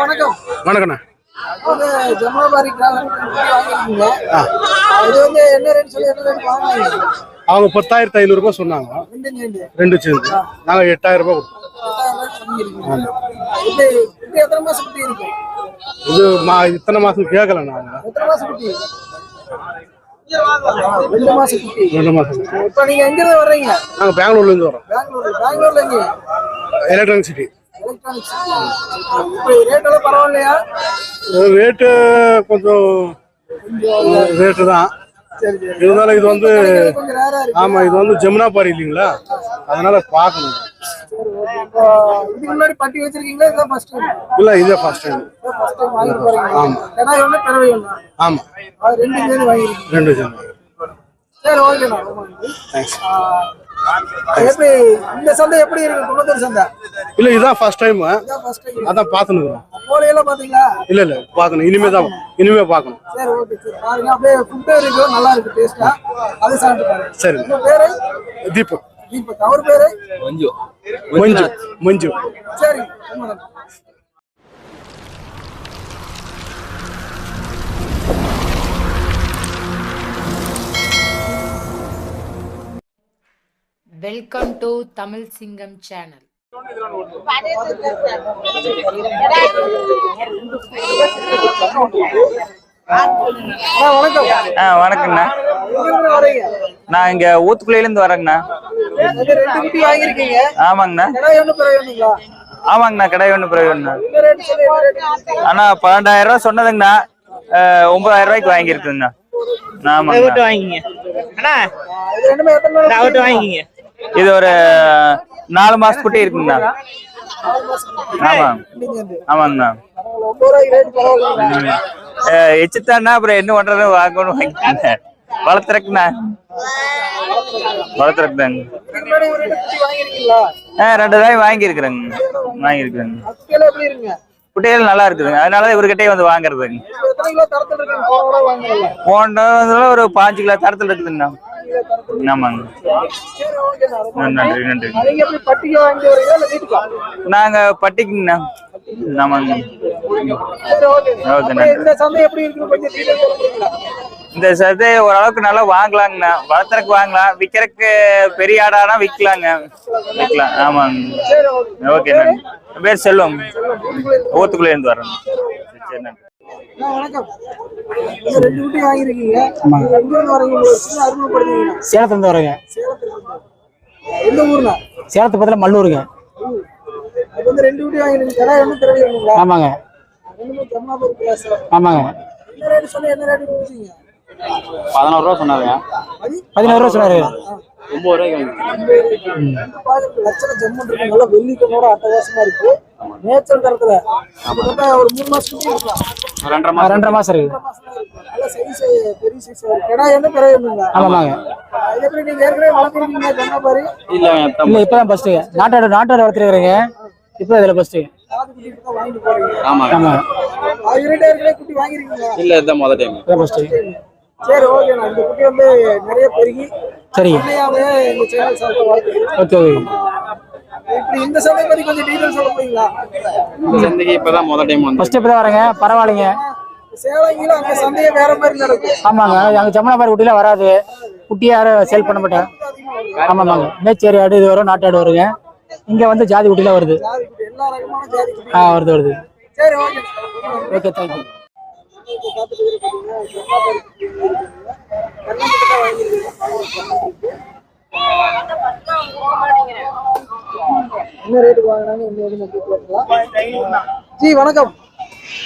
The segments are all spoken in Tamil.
வணக்கம். வணக்கண்ணா. அவங்க பத்தாயிரத்தி ஐநூறுரூபா சொன்னாங்க. ரெண்டு சேர்ந்து நாங்கள் எட்டாயிரம் ரூபாய் கொடுத்தோம். ரூபாய் இது மா இத்தனை கேட்கல மாசம் ரெண்டு ரெண்டு மாதம் இப்போ நீங்க எங்க இருந்து வர்றீங்க வரோம் பெங்களூர் பெங்களூர்ல எங்க? Electronic city. ரேட்டு கொஞ்சம் ரேட்டு தான். இருந்தாலும் இது வந்து ஆமாம் இது வந்து ஜமுனா பாரி இல்லைங்களா? அதனால பார்க்கணும். முன்னாடி பட்டி வச்சிருக்கீங்களா இதுதான் ஃபர்ஸ்ட் டைம் இல்லை இதே ஃபர்ஸ்ட் டைம் ஃபர்ஸ்ட் டைம் வாங்கி போறீங்க கிடாய் ஒன்று பிறவை ஒன்று ஆமாம் அது ரெண்டு சரி ரொம்ப நன்றி. தேங்க்ஸ் எப்படி இந்த சந்தை எப்படி இருக்கு? குன்னத்தூர் சந்தை? இல்லை இதுதான் ஃபர்ஸ்ட் டைம் அதான் பார்த்துனுக்குறோம் கோழியெல்லாம் பாத்தீங்களா? இல்லை இல்லை பார்க்கணும் இனிமே தான் இனிமே பார்க்கணும் சரி ஓகே சரி. பாருங்க அப்படியே ஃபுட்டு இருக்கு நல்லா இருக்கு டேஸ்டா அது சாப்பிட்டு பாருங்க. சரி. உங்க பேரு? தீபக். தீபக். அவர் பேரு? மஞ்சு. மஞ்சு. சரி வெல்கம் டு தமிழ் சிங்கம் சேனல் ஆ வரீங்க நான் இங்க ஊத்துக்குள்ளையிலேருந்து வரேங்கண்ணா. ஆமாங்கண்ணா. ஆமாங்கண்ணா கடை ஒன்று ரேட் அண்ணா பன்னெண்டாயிரம் ரூபா சொன்னதுங்கண்ணா. ஒன்பதாயிரம் ரூபாய்க்கு வாங்கியிருக்குங்கண்ணா ஆமாங்கண்ணா. வாங்கிங்க. அண்ணா வாங்கிங்க. இது ஒரு நாலு மாசம் குட்டி இருக்குங்கண்ணா. ஆமா. ஆமாங்கண்ணா. எச்சுத்தாண்ணா அப்புறம் என்ன பண்றது? வாங்கணும் வாங்கிக்கோங்க. வளர்த்துறக்குண்ணா வளர்த்துறக்குதாங்க ஆ ரெண்டு ரூபாய் வாங்கியிருக்கிறேங்க. வாங்கியிருக்கிறேங்க. குட்டிகள் நல்லா இருக்குதுங்க. அதனால தான் இவர்கிட்டயே வந்து வாங்குறதுங்க. போன ஒரு பாஞ்சு கிலோ தரத்தில் இருக்குதுங்கண்ணா. ஆமாங்க. நன்றி நன்றி. நீங்க பட்டிக்கு நாங்க பட்டிக்குங்கண்ணா. ஆமாங்க. ஓகே இந்த சந்தை எப்படி இந்த சதை ஓரளவுக்கு நல்லா வாங்கலாங்கண்ணா. வளர்த்துறக்கு வாங்கலாம். விற்கிறதுக்கு பெரிய ஆடானா விற்கலாங்க விற்கலாம் ஆமாங்க. ஓகே நன்றி. பேர் செல்வம் ஊத்துக்குள்ளே இருந்து வரேன். சரி நன்றி. வணக்கம். ரெண்டு குட்டி வாங்கியிருக்கீங்க வரீங்க. அறிமுகப்படுத்தீங்க சேலத்துலேருந்து வரேங்க. சேலத்துல இருந்து எந்த ஊர்னா சேலத்து பக்கத்தில் மல்லூருங்க. அது வந்து ரெண்டு குட்டி வாங்கிருக்கீங்க கடை ஒன்றும் திறவி வேணுங்களா ஆமாங்க ரெண்டுமே ஜம்னாபுரி கிளாஸ் ஆமாங்க என்ன பதினோரு ரூபா சொன்னாருங்க. பதினோரு ரூபா சொன்னாரு. ஒன்பது ரூபாய்க்கு பாக்குறதுக்கு லட்சண ஜம்மன் இருக்கு நல்லா வெள்ளிக்கனோட அட்டகாசமா இருக்கு. தரத்துல கிட்டத்தட்ட ஒரு மூணு மாசம் குட்டி இருக்கலாம். ரெண்டரை மாசம் இருக்கு. ரெண்டரை மாசம் இருக்கு. நல்ல சைஸ் பெரிய சைஸ் கிடா என்ன பெரிய ஆமாங்க. எப்படி நீங்க ஏற்கனவே வளர்த்துருக்கீங்க. ஜம்னாபாரி இல்ல இல்லை இப்போ நாட்டாடு நாட்டாடு இதில் போறீங்க. ஆமாங்க. அவர்கிட்ட ஏற்கனவே குட்டி வாங்கிருக்கீங்க இல்ல இதுதான் முதல் டைம் இதான் ஃபஸ்ட்டு சரி ஓகேண்ணா இந்த குட்டி வந்து நிறைய பெருகி உண்மையாவே எங்க சேனல் சார்பாக வாழ்த்துக்கிறேன் ஓகே ஓகே இப்படி இந்த சந்தை பத்தி கொஞ்சம் டீடைல் சொல்ல முடியுங்களா? இந்த சந்தைக்கு இப்பதான் முதல் டைம் வந்து ஃபஸ்ட்டு இப்போ தான் வரேங்க. பரவாயில்லைங்க. சேலங்கில அங்க சந்தையே வேற மாதிரி நடக்கும். ஆமாங்க. எங்கள் ஜமுனாபாரி குட்டிலாம் வராது. குட்டியை யாரும் சேல் பண்ண மாட்டேன் ஆமாம் ஆமாங்க மேச்சேரி ஆடு இது வரும் நாட்டாடு வருங்க. இங்கே வந்து ஜாதி குட்டிலாம் வருது. ஜாதி குட்டி எல்லா ரகமான ஜாதி குட்டி. ஆ வருது வருது. சரி ஓகே ஓகே தேங்க்யூ என்ன ரேட்டுக்கு வாங்கினாங்க? எதுவும் கேட்கலாம் ஜி வணக்கம்.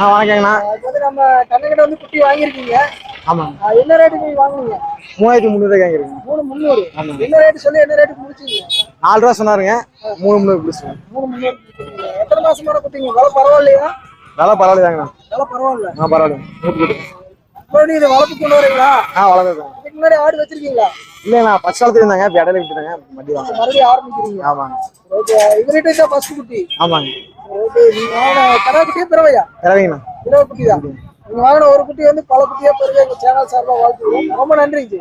ஆ வணக்கங்கண்ணா. வந்து நம்ம கண்ணகிட்ட வந்து குட்டி வாங்கியிருக்கீங்க. ஆமாங்க ஆ, என்ன ரேட்டுக்கு நீங்க வாங்குனீங்க? மூவாயிரத்தி வாங்கிருக்கேன் மூணு முந்நூறு. என்ன ரேட்டு சொல்லி என்ன ரேட்டுக்கு முடிச்சீங்க? நாலு ரூபா சொன்னாருங்க. மூணு முந்நூறு பிடிச்சி மூணு முந்நூறு. எத்தனை மாசமான குட்டிங்க? விலை பரவாயில்லையா? நல்லா பரவாயில்லையாங்கண்ணா. விலை பரவாயில்ல. ஆ பரவாயில்ல. நூற்றி கொடுத்து மறுபடியும் இதை வளர்ப்பு கொண்டு வரீங்களா? ஆ வளர்க்குறேன் இதுக்கு முன்னாடி ஆடு வச்சிருக்கீங்களா? இல்லைண்ணா ஃபஸ்ட் காலத்துல இருந்தாங்க இப்போ இடையில விட்டுட்டாங்க மட்டி வாங்க மறுபடியும் ஆரம்பிக்கிறீங்க. ஆமாங்க. ஓகே இவர்கிட்ட தான் ஃபர்ஸ்ட் குட்டி. ஆமாங்க. ஓகே நீங்க வாங்கின கடா குட்டியே பிறவையா? இறவிங்கண்ணா இரவு குட்டி தான். நீங்க வாங்கின ஒரு குட்டி வந்து பல குட்டியா பிறகு எங்க சேனல் சார்பா வாழ்த்துக்கிறோம் ரொம்ப நன்றி ஜி.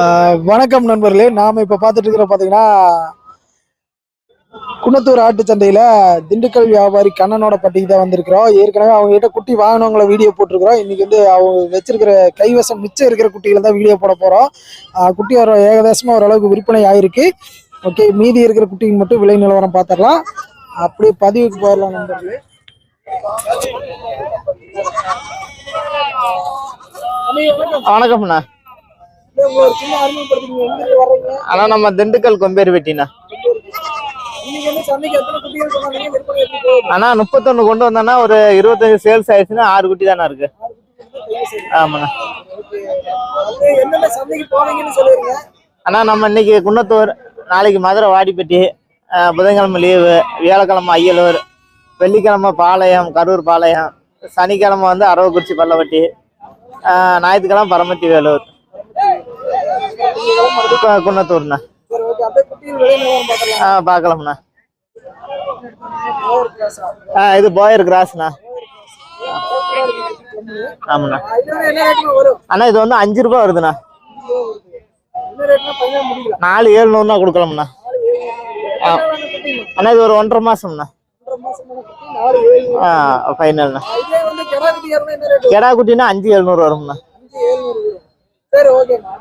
ஆஹ் வணக்கம் நண்பர்களே. நாம இப்ப பார்த்துட்டு இருக்கிற பாத்தீங்கன்னா குன்னத்தூர் ஆட்டு சந்தையில திண்டுக்கல் வியாபாரி கண்ணனோட பட்டிக்கு தான் வந்திருக்கிறோம். ஏற்கனவே அவங்க கிட்ட குட்டி வாங்கினவங்கள வீடியோ போட்டிருக்கிறோம். இன்னைக்கு வந்து அவங்க வச்சிருக்கிற கைவசம் மிச்சம் இருக்கிற குட்டிகளை தான் வீடியோ போட போறோம். குட்டி ஒரு ஏகதேசமா ஓரளவுக்கு விற்பனை ஆயிருக்கு. ஓகே மீதி இருக்கிற குட்டிக்கு மட்டும் விலை நிலவரம் பார்த்துடலாம் அப்படியே பதிவுக்கு போயிடலாம் நண்பர்களே. வணக்கம்ண்ணா அண்ணா நம்ம திண்டுக்கல் கொம்பேரி வெட்டிண்ணா. அண்ணா முப்பத்தொன்னு கொண்டு வந்தோன்னா ஒரு இருபத்தஞ்சு சேல்ஸ் ஆயிடுச்சுன்னா ஆறு குட்டி தானே இருக்கு? ஆமாண்ணா. அண்ணா நம்ம இன்னைக்கு குன்னத்தூர் நாளைக்கு மதுரை வாடிப்பட்டி புதன்கிழமை லீவு வியாழக்கிழமை ஐயலூர் வெள்ளிக்கிழமை பாளையம் கரூர் பாளையம் சனிக்கிழமை வந்து அரவக்குறிச்சி பல்லவட்டி அஹ், ஞாயிற்றுக்கிழமை பரமத்தி வேலூர். குன்னத்தூர்ண்ணா. ஆ பார்க்கலாம்ண்ணா. ஆ இது போயர் கிராஸ்ண்ணா ஆமாண்ணா. அண்ணா இது வந்து அஞ்சு ரூபா வருதுண்ணா. நாலு ஏழுநூறுனா கொடுக்கலாம்ண்ணா. ஆ. அண்ணா இது ஒரு ஒன்றரை மாசம்ண்ணா. ஆ ஃபைனல்ண்ணா கெடா குட்டினா அஞ்சு எழுநூறு வரும்ண்ணா. சரி ஓகேண்ணா.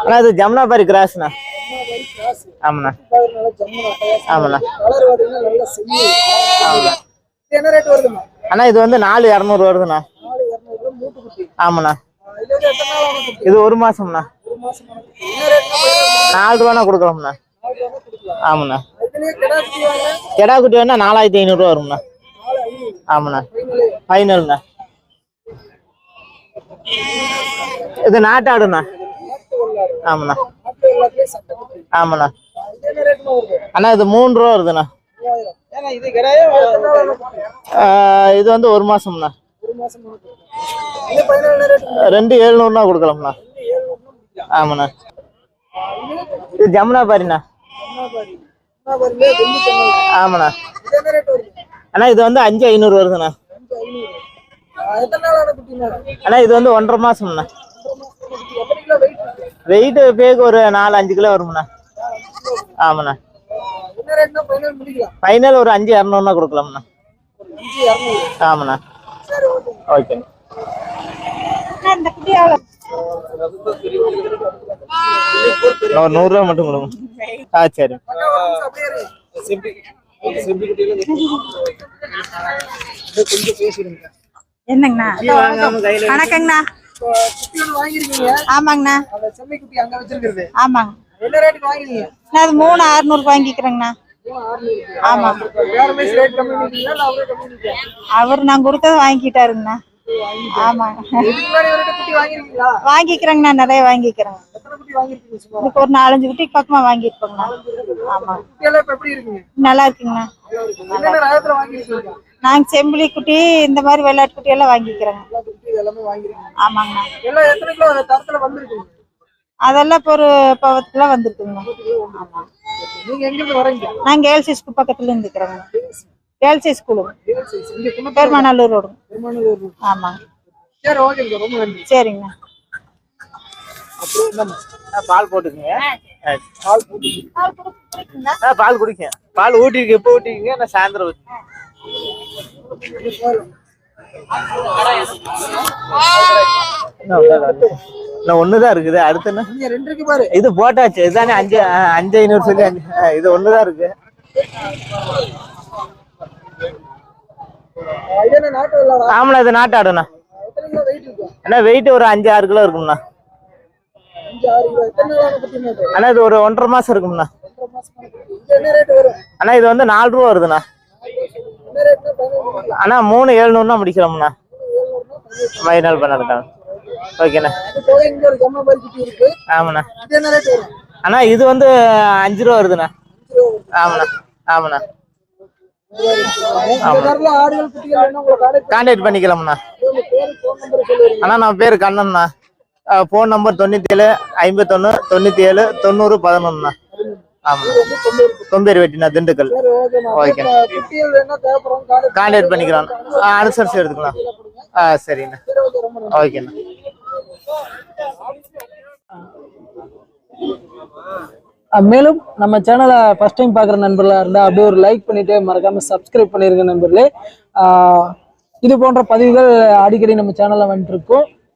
அண்ணா இது ஜமுனாபாரி கிராஸ்ண்ணா ஆமாண்ணா. ஆமாண்ணா. அண்ணா இது வந்து நாலு இரநூறு வருதுண்ணா. ஆமாண்ணா. இது ஒரு மாசம்ண்ணா. நாலு ரூபானா கொடுக்கலாம்ண்ணா ஆமாண்ணா. கிடா குட்டி வேணா நாலாயிரத்தி ஐநூறுரூவா வரும்ண்ணா. ஆமாண்ணா. ஃபைனலு ஃபைனல்ண்ணா. இது நாட்டாடுண்ணா. ஆமாண்ணா. ஆமாண்ணா. அண்ணா இது மூணு ரூபா வருதுண்ணா. இது வந்து ஒரு மாசம்ண்ணா. ரெண்டு ஏழ்நூறுனா கொடுக்கலாம்ண்ணா. ஆமாண்ணா. இது ஜமுனா பாரிண்ணா. ஆமாண்ணா. அண்ணா இது வந்து அஞ்சு ஐநூறு வருதுண்ணா அஞ்சு ஐநூறு ஆ, எத்தனை நாள் ஆன குட்டினா அண்ணா இது வந்து ஒன்றரை மாசம்ண்ணா. எத்தனை கிலோ வெயிட் இருக்கு? வெயிட் பேக்கு ஒரு நாலு அஞ்சு கிலோ வரும்ண்ணா. ஆமாண்ணா. ஃபைனல் முடிக்கலாம். ஃபைனல் ஒரு அஞ்சு இரநூறுனா கொடுக்கலாம்ண்ணா. ஆமாண்ணா. ஓகே. நூறுரூவா மட்டும் கொடுங்க. ஆ சரி. கொஞ்சம் பேசிடுங்க. என்னங்கண்ணா? வணக்கங்கண்ணா. ஆமாங்கண்ணா. ஆமாங்க. அது மூணு அறுநூறு வாங்கிக்கிறேங்கண்ணா. இல்லை அவரே நான் கொடுத்தது குட்டி வாங்கியிருக்கீங்களா வாங்கிக்கிறேங்கண்ணா நிறைய சும்மா? இதுக்கு ஒரு நாலஞ்சு குட்டி இப்போ எப்படி இருக்குங்க? நல்லா இருக்குங்கண்ணா. நாங்கள் செம்பிளி குட்டி இந்த மாதிரி வெள்ளாட்டு குட்டி எல்லாம் வாங்கிக்கிறோங்க. ஆமாங்கண்ணா அதெல்லாம் இப்போ ஒரு பத்து கிலோ வந்துருக்குங்கண்ணா ஆமாம் நாங்கள் கேர்ள்ஸ் ஸ்கூல் பக்கத்துல இருந்துக்கிறோங்க ஸ்கூலுங்க இங்க குன்னத்தூர் பெருமாநல்லூர் ரோடுங்க road. ஆமாங்க. சரி ஓகேங்க ரொம்ப நன்றி. சரிங்கண்ணா. பால் போட்டுக்கங்க பால் பால் குடிக்க பால் ஊட்டிருக்கு. எப்போ ஊட்டிக்கங்க நான் சாயந்தரம் இன்னும் ஒண்ணுதான் இருக்குது. அடுத்து என்ன? இது போட்டாச்சு. இதுதானே அஞ்சு ஐநூறு சொல்லி இது ஒண்ணுதான் இருக்கு. ஆமாண்ணா இது நாட்டாடுண்ணா அண்ணா வெயிட் ஒரு அஞ்சு ஆறு கிலோ இருக்கும்ண்ணா. அண்ணா இது ஒரு ஒன்றரை மாசம் இருக்கும்ண்ணா. அண்ணா இது வந்து நாலு ரூபா வருதுண்ணா என்ன ரேட்னா பதினஞ்சு பண்ணிக்கலாம் அண்ணா மூணு ஏழுநூறுனா முடிக்கிறோம்ண்ணா ஃபைனல் பண்ணிருக்காங்க ஓகேண்ணா. ஆமாண்ணா. அண்ணா இது வந்து அஞ்சு ரூபா வருதுண்ணா. ஆமாண்ணா. ஆமாண்ணா. கான்டாக்ட் பண்ணிக்கலாம்ண்ணா. அண்ணா நான் பேர் கண்ணன்ண்ணா ஃபோன் நம்பர் தொண்ணூற்றி ஏழு ஐம்பத்தொன்று தொண்ணூற்றி ஏழு தொண்ணூறு பதினொன்றுண்ணா. தொம்பேர் வெட்டினா திண்டுக்கல். ஓகே. கான்டாக்ட் பண்ணிக்கலாம். அனுசரிச்சு எடுத்துக்கலாம். ஆ சரிண்ணா. ஓகேண்ணா மேலும் நம்ம சேனலை ஃபஸ்ட் டைம் பார்க்குற நண்பர்களாக இருந்தால் அப்படியே ஒரு லைக் பண்ணிவிட்டு மறக்காமல் சப்ஸ்கிரைப் பண்ணியிருக்க நண்பர்களே. இது போன்ற பதிவுகள் அடிக்கடி நம்ம சேனலில் வந்துட்டு இருக்கோம்.